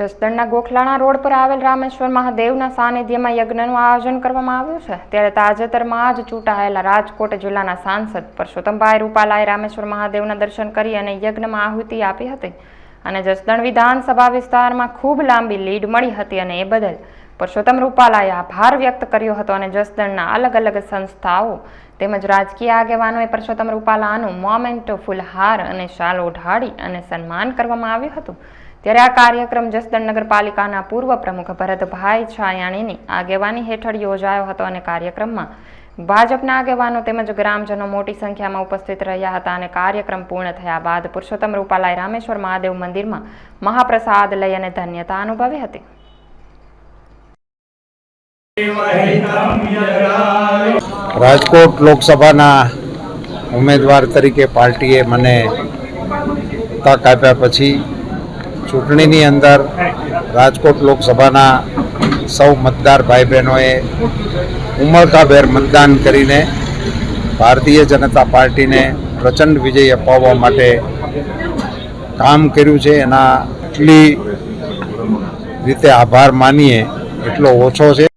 જસદણના ગોખલાણા road પર આવેલ રામેશ્વર મહાદેવના સાનિધ્યમાં યજ્ઞનું આયોજન કરવામાં આવ્યું છે. ત્યારે તાજેતરમાં જ ચૂંટાયેલા રાજકોટ જિલ્લાના સાંસદ પરસોત્તમભાઈ રૂપાલાએ રામેશ્વર મહાદેવના દર્શન કરી અને યજ્ઞમાં આહુતિ આપી હતી. અને જસદણ વિધાનસભા વિસ્તારમાં ખૂબ લાંબી લીડ મળી હતી અને એ બદલ પરસોત્તમ રૂપાલાએ આભાર વ્યક્ત કર્યો હતો અને જસદણના અલગ અલગ સંસ્થાઓ તેમજ રાજકીય આગેવાનોએ પરસોત્તમ રૂપાલાનું મોમેન્ટો ફૂલહાર અને શાલ ઓઢાડી અને સન્માન કરવામાં આવ્યું હતું. ત્યારે આ કાર્યક્રમ જસદણ નગરપાલિકાના પૂર્વ પ્રમુખ ભરતભાઈ છાયાણીની આગેવાની હેઠળ યોજાયો હતો અને કાર્યક્રમમાં ભાજપના આગેવાનો તેમજ ગ્રામજનો મોટી સંખ્યામાં ઉપસ્થિત રહ્યા હતા અને કાર્યક્રમ પૂર્ણ થયા બાદ પુરુષોત્તમ રૂપાલાએ રામેશ્વર મહાદેવ મંદિરમાં મહાપ્રસાદ લઈ અને ધન્યતા અનુભવી હતી. રાજકોટ લોકસભાના ઉમેદવાર તરીકે પાર્ટીએ મને તક આપ્યા પછી ચૂંટણીની અંદર રાજકોટ લોકસભાના સૌ મતદાર ભાઈ બહેનોએ ઉમળકાભેર મતદાન કરીને ભારતીય જનતા પાર્ટીને પ્રચંડ વિજય અપાવવા માટે કામ કર્યું છે. એના એટલી રીતે આભાર માનીએ એટલો ઓછો છે.